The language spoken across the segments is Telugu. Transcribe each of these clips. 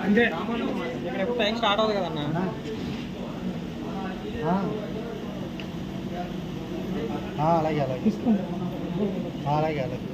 అంటే ఇక్కడ ఎప్పుడు టైం స్టార్ట్ అవుతుంది కదన్నా అలాగే అలాగే అలాగే అలాగే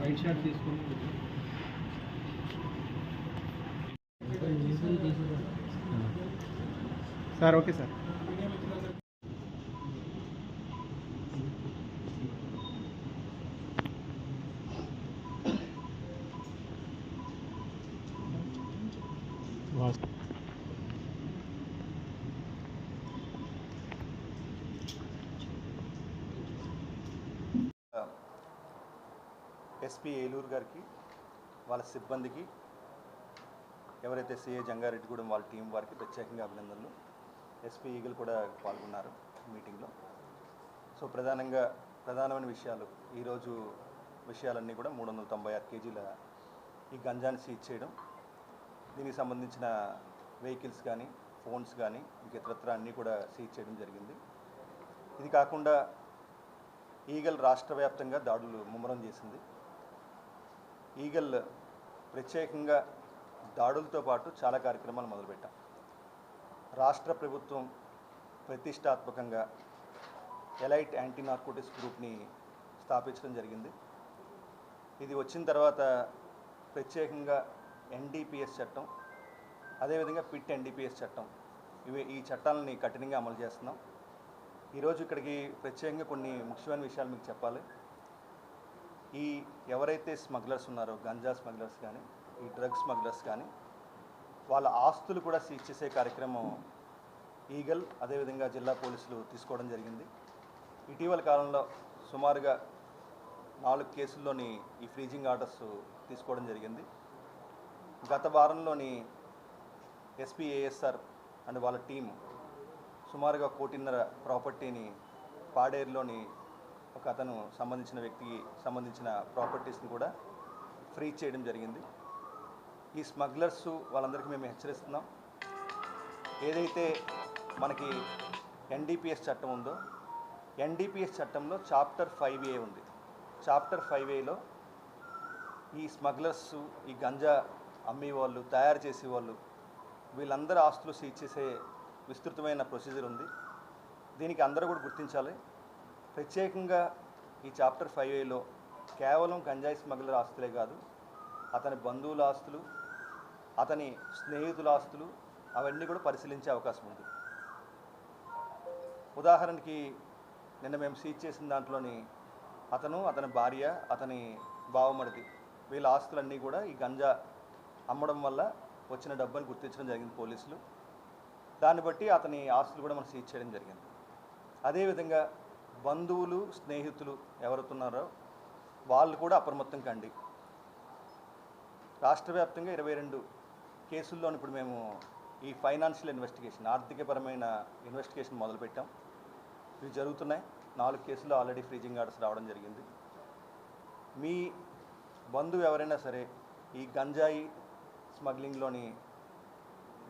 వైట్ షర్ట్ తీసుకుని sir okay sir SP Eluru గారికి వాళ్ళ సిబ్బందికి ఎవరైతే సిఏ జంగారెడ్డిగూడెం వాళ్ళ టీం వారికి ప్రత్యేకంగా అభినందనలు. ఎస్పీ ఈగల్ కూడా పాల్గొన్నారు మీటింగ్లో. సో ప్రధానంగా ప్రధానమైన విషయాలు ఈరోజు విషయాలన్నీ కూడా మూడు వందల తొంభై ఆరు కేజీల ఈ గంజాన్ని సీజ్ చేయడం దీనికి సంబంధించిన వెహికల్స్ కానీ ఫోన్స్ కానీ ఇంక ఇతరత్ర అన్నీ కూడా సీజ్ చేయడం జరిగింది. ఇది కాకుండా ఈగల్ రాష్ట్ర వ్యాప్తంగా దాడులు ముమ్మరం చేసింది. ఈగల్ ప్రత్యేకంగా దాడులతో పాటు చాలా కార్యక్రమాలు మొదలుపెట్టాం. రాష్ట్ర ప్రభుత్వం ప్రతిష్టాత్మకంగా ఎలైట్ యాంటీ నార్కోటిక్స్ గ్రూప్ని స్థాపించడం జరిగింది. ఇది వచ్చిన తర్వాత ప్రత్యేకంగా ఎన్డీపీఎస్ చట్టం అదేవిధంగా పిట్ ఎన్డీపీఎస్ చట్టం ఇవి ఈ చట్టాలని కఠినంగా అమలు చేస్తున్నాం. ఈరోజు ఇక్కడికి ప్రత్యేకంగా కొన్ని ముఖ్యమైన విషయాలు మీకు చెప్పాలి. ఈ ఎవరైతే స్మగ్లర్స్ ఉన్నారో గంజా స్మగ్లర్స్ కానీ ఈ డ్రగ్స్ స్మగ్లర్స్ కానీ వాళ్ళ ఆస్తులు కూడా సీజ్ చేసే కార్యక్రమం ఈగల్ అదేవిధంగా జిల్లా పోలీసులు తీసుకోవడం జరిగింది. ఇటీవల కాలంలో సుమారుగా నాలుగు కేసుల్లోని ఈ ఫ్రీజింగ్ ఆర్డర్స్ తీసుకోవడం జరిగింది. గత వారంలోని ఎస్పీఏఎస్ఆర్ అండ్ వాళ్ళ టీం సుమారుగా కోటిన్నర ప్రాపర్టీని పాడేరులోని ఒక అతను సంబంధించిన వ్యక్తికి సంబంధించిన ప్రాపర్టీస్ని కూడా ఫ్రీ చేయడం జరిగింది. ఈ స్మగ్లర్స్ వాళ్ళందరికీ మేము హెచ్చరిస్తున్నాం. ఏదైతే మనకి ఎన్డీపీఎస్ చట్టం ఉందో ఎన్డీపీఎస్ చట్టంలో చాప్టర్ ఫైవ్ ఏ ఉంది. చాప్టర్ ఫైవ్ ఏలో ఈ స్మగ్లర్స్ ఈ గంజా అమ్మేవాళ్ళు తయారు చేసేవాళ్ళు వీళ్ళందరి ఆస్తులు సీజ్ చేసే విస్తృతమైన ప్రొసీజర్ ఉంది. దీనికి అందరూ కూడా గుర్తించాలి. ప్రత్యేకంగా ఈ చాప్టర్ ఫైవ్ ఏలో కేవలం గంజాయి స్మగ్లర్ ఆస్తులే కాదు అతని బంధువుల ఆస్తులు అతని స్నేహితుల ఆస్తులు అవన్నీ కూడా పరిశీలించే అవకాశం ఉంది. ఉదాహరణకి నిన్న మేము సీజ్ చేసిన దాంట్లోని అతను అతని భార్య అతని బావమడిది వీళ్ళ ఆస్తులన్నీ కూడా ఈ గంజా అమ్మడం వల్ల వచ్చిన డబ్బుని గుర్తించడం జరిగింది పోలీసులు. దాన్ని బట్టి అతని ఆస్తులు కూడా మనం సీజ్ చేయడం జరిగింది. అదేవిధంగా బంధువులు స్నేహితులు ఎవరుతున్నారో వాళ్ళు కూడా అప్రమత్తం కండి. రాష్ట్ర వ్యాప్తంగా ఇరవై రెండు కేసుల్లో ఇప్పుడు మేము ఈ ఫైనాన్షియల్ ఇన్వెస్టిగేషన్ ఆర్థికపరమైన ఇన్వెస్టిగేషన్ మొదలుపెట్టాం. ఇవి జరుగుతున్నాయి. నాలుగు కేసులు ఆల్రెడీ ఫ్రీజింగ్ ఆర్డర్స్ రావడం జరిగింది. మీ బంధువు ఎవరైనా సరే ఈ గంజాయి స్మగ్లింగ్లోని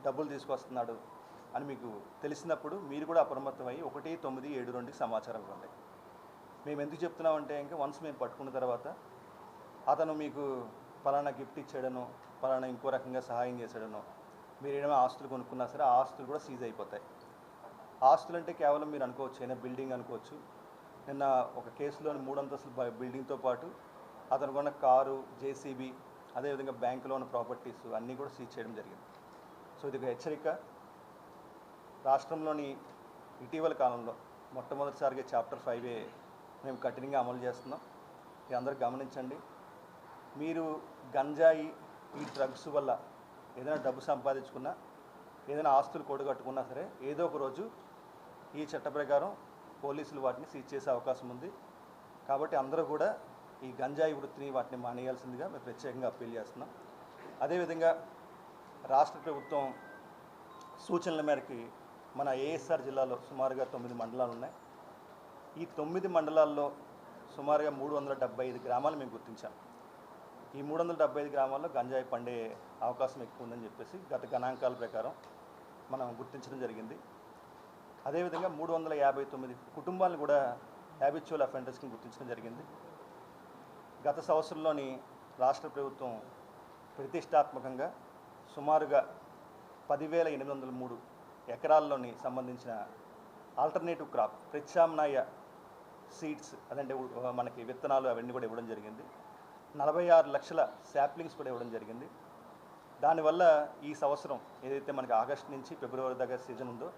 డబ్బులు తీసుకొస్తున్నాడు అని మీకు తెలిసినప్పుడు మీరు కూడా అప్రమత్తం అయ్యి ఒకటి తొమ్మిది ఏడు రెండుకి సమాచారం ఇవ్వండి. మేము ఎందుకు చెప్తున్నామంటే ఇంకా వన్స్ మేము పట్టుకున్న తర్వాత అతను మీకు ఫలానా గిఫ్ట్ ఇచ్చాడనో పలానా ఇంకో రకంగా సహాయం చేశాడనో మీరు ఏమైనా ఆస్తులు కొనుక్కున్నా సరే ఆ ఆస్తులు కూడా సీజ్ అయిపోతాయి. ఆస్తులు అంటే కేవలం మీరు అనుకోవచ్చు అయినా బిల్డింగ్ అనుకోవచ్చు. నిన్న ఒక కేసులోని మూడు అంతస్తుల బిల్డింగ్తో పాటు అతను కొన్న కారు జేసీబీ అదేవిధంగా బ్యాంకులో ఉన్న ప్రాపర్టీస్ అన్నీ కూడా సీజ్ చేయడం జరిగింది. సో ఇది ఒక హెచ్చరిక. రాష్ట్రంలోని ఇటీవల కాలంలో మొట్టమొదటిసారిగా చాప్టర్ ఫైవ్ మేము కఠినంగా అమలు చేస్తున్నాం. ఇది అందరూ గమనించండి. మీరు గంజాయి ఈ డ్రగ్స్ వల్ల ఏదైనా డబ్బు సంపాదించుకున్నా ఏదైనా ఆస్తులు కూడగట్టుకున్నా సరే ఏదో ఒక రోజు ఈ చట్ట ప్రకారం పోలీసులు వాటిని సీజ్ చేసే అవకాశం ఉంది. కాబట్టి అందరూ కూడా ఈ గంజాయి వృత్తిని వాటిని మానేయాల్సిందిగా మేము ప్రత్యేకంగా అప్పీల్ చేస్తున్నాం. అదేవిధంగా రాష్ట్ర ప్రభుత్వం సూచనల మేరకి మన ఏఎస్ఆర్ జిల్లాలో సుమారుగా తొమ్మిది మండలాలు ఉన్నాయి. ఈ తొమ్మిది మండలాల్లో సుమారుగా మూడు వందల డెబ్బై ఐదు గ్రామాలు మేము గుర్తించాం. ఈ మూడు వందల డెబ్బై ఐదు గ్రామాల్లో గంజాయి పండే అవకాశం ఎక్కువ ఉందని చెప్పేసి గత గణాంకాల ప్రకారం మనం గుర్తించడం జరిగింది. అదేవిధంగా మూడు వందల యాభై తొమ్మిది కుటుంబాలను కూడా హ్యాబిచువల్ అఫెండర్స్కి గుర్తించడం జరిగింది. గత సంవత్సరంలోని రాష్ట్ర ప్రభుత్వం ప్రతిష్టాత్మకంగా సుమారుగా పదివేల ఎనిమిది వందల మూడు ఎకరాల్లోని సంబంధించిన ఆల్టర్నేటివ్ క్రాప్ ప్రత్యామ్నాయ సీడ్స్ అదంటే మనకి విత్తనాలు అవన్నీ కూడా ఇవ్వడం జరిగింది. నలభై ఆరు లక్షల శాప్లింగ్స్ కూడా ఇవ్వడం జరిగింది. దానివల్ల ఈ సంవత్సరం ఏదైతే మనకి ఆగస్టు నుంచి ఫిబ్రవరి దగ్గర సీజన్ ఉందో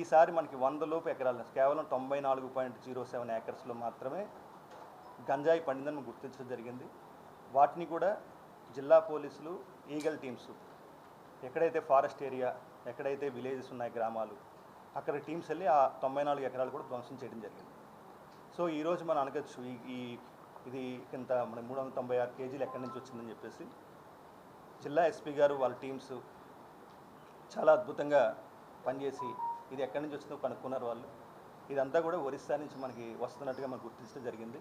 ఈసారి మనకి వంద లోపు ఎకరాలు కేవలం తొంభై నాలుగు పాయింట్ జీరో సెవెన్ ఏకర్స్లో మాత్రమే గంజాయి పండిందని గుర్తించడం జరిగింది. వాటిని కూడా జిల్లా పోలీసులు ఈగల్ టీమ్స్ ఎక్కడైతే ఫారెస్ట్ ఏరియా ఎక్కడైతే విలేజెస్ ఉన్నాయి గ్రామాలు అక్కడ టీమ్స్ వెళ్ళి ఆ తొంభై నాలుగు ఎకరాలు కూడా ధ్వంసం చేయడం జరిగింది. సో ఈరోజు మనం అనగచ్చు ఈ ఇది ఇంత మన మూడు వందల తొంభై ఆరు కేజీలు ఎక్కడి నుంచి వచ్చిందని చెప్పేసి జిల్లా ఎస్పీ గారు వాళ్ళ టీమ్స్ చాలా అద్భుతంగా పనిచేసి ఇది ఎక్కడి నుంచి వచ్చిందో కనుక్కున్నారు వాళ్ళు. ఇదంతా కూడా ఒరిస్సా నుంచి మనకి వస్తున్నట్టుగా మనకు గుర్తించడం జరిగింది.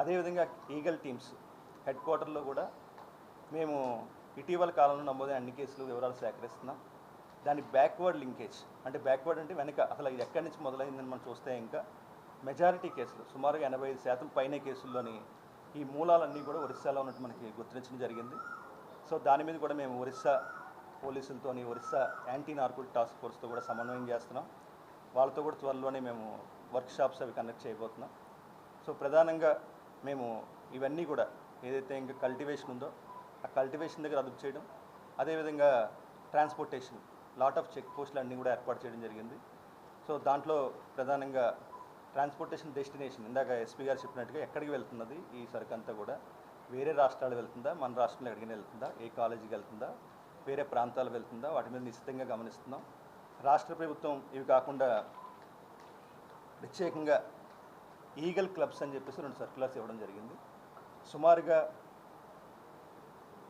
అదేవిధంగా ఈగల్ టీమ్స్ హెడ్ క్వార్టర్లో కూడా మేము ఇటీవల కాలంలో నమోదైన అన్ని కేసులు వివరాలు సేకరిస్తున్నాం. దాని బ్యాక్వర్డ్ లింకేజ్ అంటే బ్యాక్వర్డ్ అంటే వెనక అసలు ఇది ఎక్కడి నుంచి మొదలైందని మనం చూస్తే ఇంకా మెజారిటీ కేసులు సుమారుగా ఎనభై ఐదు శాతం పైన కేసుల్లోని ఈ మూలాలన్నీ కూడా ఒరిస్సాలో ఉన్నట్టు మనకి గుర్తించడం జరిగింది. సో దాని మీద కూడా మేము ఒరిస్సా పోలీసులతోని ఒరిస్సా యాంటీ నార్కోటిక్ టాస్క్ ఫోర్స్తో కూడా సమన్వయం చేస్తున్నాం. వాళ్ళతో కూడా త్వరలోనే మేము వర్క్షాప్స్ అవి కండక్ట్ చేయబోతున్నాం. సో ప్రధానంగా మేము ఇవన్నీ కూడా ఏదైతే ఇంకా కల్టివేషన్ ఉందో ఆ కల్టివేషన్ దగ్గర అదుపు చేయడం అదేవిధంగా ట్రాన్స్పోర్టేషన్ లాట్ ఆఫ్ చెక్ పోస్టులు అన్నీ కూడా ఏర్పాటు చేయడం జరిగింది. సో దాంట్లో ప్రధానంగా ట్రాన్స్పోర్టేషన్ డెస్టినేషన్ ఇందాక ఎస్పీ గారు చెప్పినట్టుగా ఎక్కడికి వెళ్తున్నది? ఈ సరుకు అంతా కూడా వేరే రాష్ట్రాలు వెళ్తుందా? మన రాష్ట్రంలో ఎక్కడికి వెళ్తుందా? ఏ కాలేజీకి వెళ్తుందా? వేరే ప్రాంతాలు వెళ్తుందా? వాటి మీద నిశ్చితంగా గమనిస్తున్నాం. రాష్ట్ర ప్రభుత్వం ఇవి కాకుండా ప్రత్యేకంగా ఈగల్ క్లబ్స్ అని చెప్పేసి రెండు సర్క్యులర్స్ ఇవ్వడం జరిగింది. సుమారుగా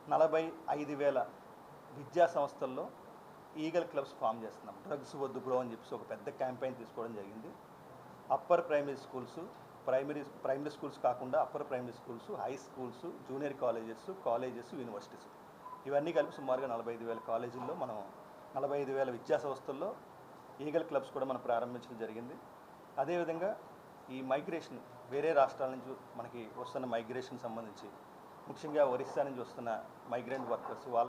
నలభై ఐదు వేల విద్యా సంస్థల్లో ఈగల్ క్లబ్స్ ఫామ్ చేస్తున్నాం. డ్రగ్స్ వద్దు బ్రో అని చెప్పేసి ఒక పెద్ద క్యాంపెయిన్ తీసుకోవడం జరిగింది. Upper primary schools primary primary schools కాకుండా upper primary schools high schools junior colleges colleges universities. ఇవన్నీ కలిపి సుమారుగా నలభై ఐదు వేల కాలేజీల్లో మనం నలభై ఐదు వేల విద్యా సంస్థల్లో ఈగల్ క్లబ్స్ కూడా మనం ప్రారంభించడం జరిగింది. అదేవిధంగా ఈ మైగ్రేషన్ వేరే రాష్ట్రాల నుంచి మనకి వస్తున్న మైగ్రేషన్ సంబంధించి ముఖ్యంగా ఒరిస్సా నుంచి వస్తున్న మైగ్రెంట్ వర్కర్స్ వాళ్ళ